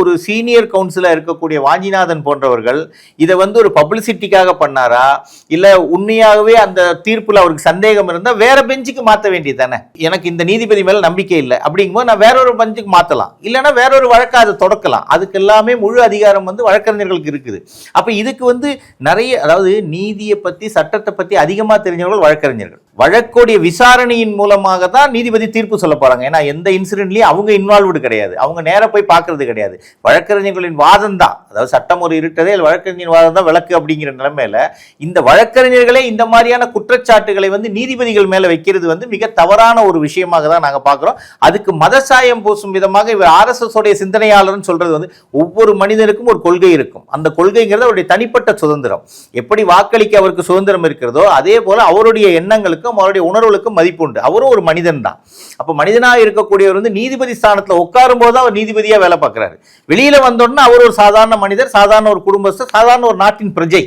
ஒரு சீனியர் கவுன்சிலாக இருக்கக்கூடிய வாஞ்சிநாதன் போன்றவர்கள் இதை வந்து ஒரு பப்ளிசிட்டிக்காக பண்ணாரா? இல்லை உண்மையாகவே அந்த தீர்ப்பில் அவருக்கு சந்தேகம் இருந்தால் வேற பெஞ்சுக்கு மாற்ற வேண்டியது தானே எனக்கு இந்த நீதிபதி மேலே நம்பிக்கை இல்லை. அப்படிங்கும்போது நான் வேற ஒரு பெஞ்சுக்கு மாற்றலாம் இல்லைன்னா வேற ஒரு வழக்கை அதை தொடக்கலாம். அதுக்கு எல்லாமே முழு அதிகாரம் வந்து வழக்கறிஞர்களுக்கு இருக்குது. அப்போ இதுக்கு வந்து நிறைய அதாவது நீதியை பற்றி சட்டத்தை பற்றி அதிகமாக தெரிஞ்சவர்கள் வழக்கறிஞர்கள். வழக்குடைய விசாரணையின் மூலமாக தான் நீதிபதி தீர்ப்பு சொல்ல போறாங்க. ஏன்னா எந்த இன்சிடென்ட்லயும் அவங்க இன்வால்வ்டு கிடையாது. அவங்க நேராக போய் பார்க்கறது கிடையாது. வழக்கறிஞர்களின் வாதம் தான் அதாவது சட்டம் ஒரு இருட்டதே வழக்கறிஞர் வாதம் தான் விளக்கு அப்படிங்கிற நிலைமையில இந்த வழக்கறிஞர்களே இந்த மாதிரியான குற்றச்சாட்டுகளை வந்து நீதிபதிகள் மேல வைக்கிறது வந்து மிக தவறான ஒரு விஷயமாக தான் நாங்க பார்க்குறோம். அதுக்கு மதசாயம் பூசும் விதமாக இவர் ஆர்எஸ்எஸ் உடைய சிந்தனையாளர்னு சொல்றது வந்து ஒவ்வொரு மனிதனுக்கும் ஒரு கொள்கை இருக்கும். அந்த கொள்கைங்கிறது அவருடைய தனிப்பட்ட சுதந்திரம். எப்படி வாக்களிக்க அவருக்கு சுதந்திரம் இருக்கிறதோ அதே போல அவருடைய எண்ணங்களுக்கு எண்ணங்களுக்கும் அவருடைய உணர்வுகளுக்கும் மதிப்பு உண்டு. அவரும் ஒரு மனிதன் தான் அப்போ மனிதனாக இருக்கக்கூடியவர் வந்து நீதிபதி ஸ்தானத்தில் உட்காரும் போது அவர் நீதிபதியா வேலை பார்க்குறாரு. வெளியில் வந்தோடனே அவர் ஒரு சாதாரண மனிதர் சாதாரண ஒரு குடும்பஸ்தர் சாதாரண ஒரு நாட்டின் பிரஜை.